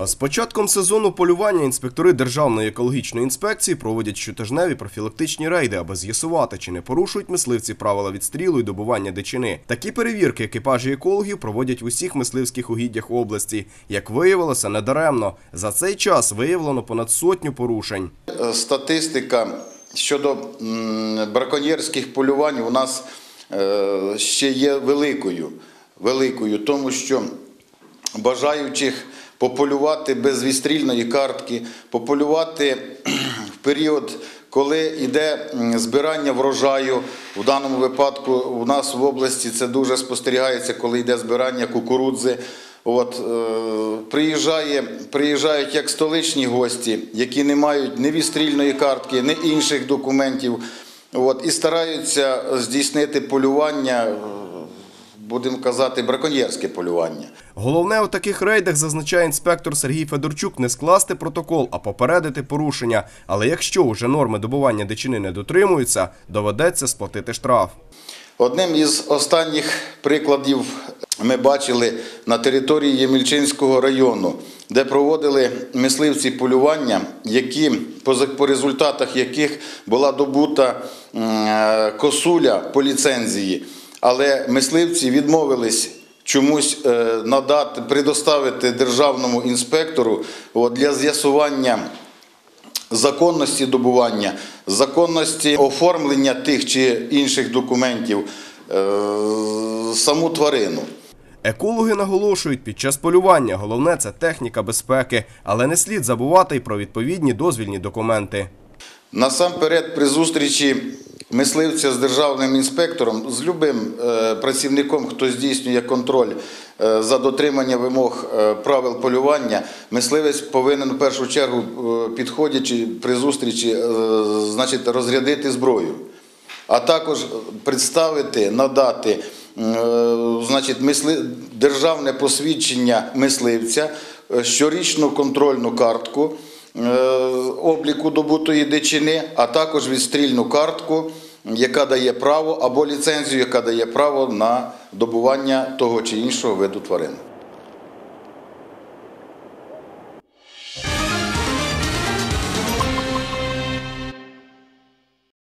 З початком сезону полювання інспектори Державної екологічної інспекції проводять щотижневі профілактичні рейди, аби з'ясувати, чи не порушують мисливці правила відстрілу і добування дичини. Такі перевірки екіпажі екологів проводять в усіх мисливських угіддях області. Як виявилося, недаремно. За цей час виявлено понад сотню порушень. Е, Статистика щодо браконьєрських полювань у нас е, ще є великою, великою, тому що бажаючих пополювати без відстрільної картки, пополювати в період, коли йде збирання врожаю. В даному випадку у нас в області це дуже спостерігається, коли йде збирання кукурудзи. От, е, приїжджає, приїжджають як столичні гості, які не мають ні відстрільної картки, ні інших документів. От, і стараються здійснити полювання, будемо казати, браконьєрське полювання. Головне у таких рейдах зазначає інспектор Сергій Федорчук не скласти протокол, а попередити порушення. Але якщо уже норми добування дичини не дотримуються, доведеться сплатити штраф. Одним із останніх прикладів ми бачили на території Ємільчинського району, де проводили мисливці полювання, які по по результатах яких була добута е, косуля по ліцензії, але мисливці відмовились. Чомусь е, надати предоставити державному інспектору для з'ясування законності добування, законності оформлення тих чи інших документів, е, саму тварину. Екологи наголошують, під час полювання головне це техніка безпеки, але не слід забувати й про відповідні дозвільні документи. Насамперед, при зустрічі мисливця з державним інспектором, з любим е, працівником, хто здійснює контроль е, за дотримання вимог е, правил полювання, мисливець повинен в першу чергу, підходячи при зустрічі, значить, розрядити зброю, а також представити, надати значить, державне посвідчення мисливця, щорічну контрольну картку обліку добутої дичини, а також відстрільну картку, яка дає право, або ліцензію, яка дає право на добування того чи іншого виду тварин.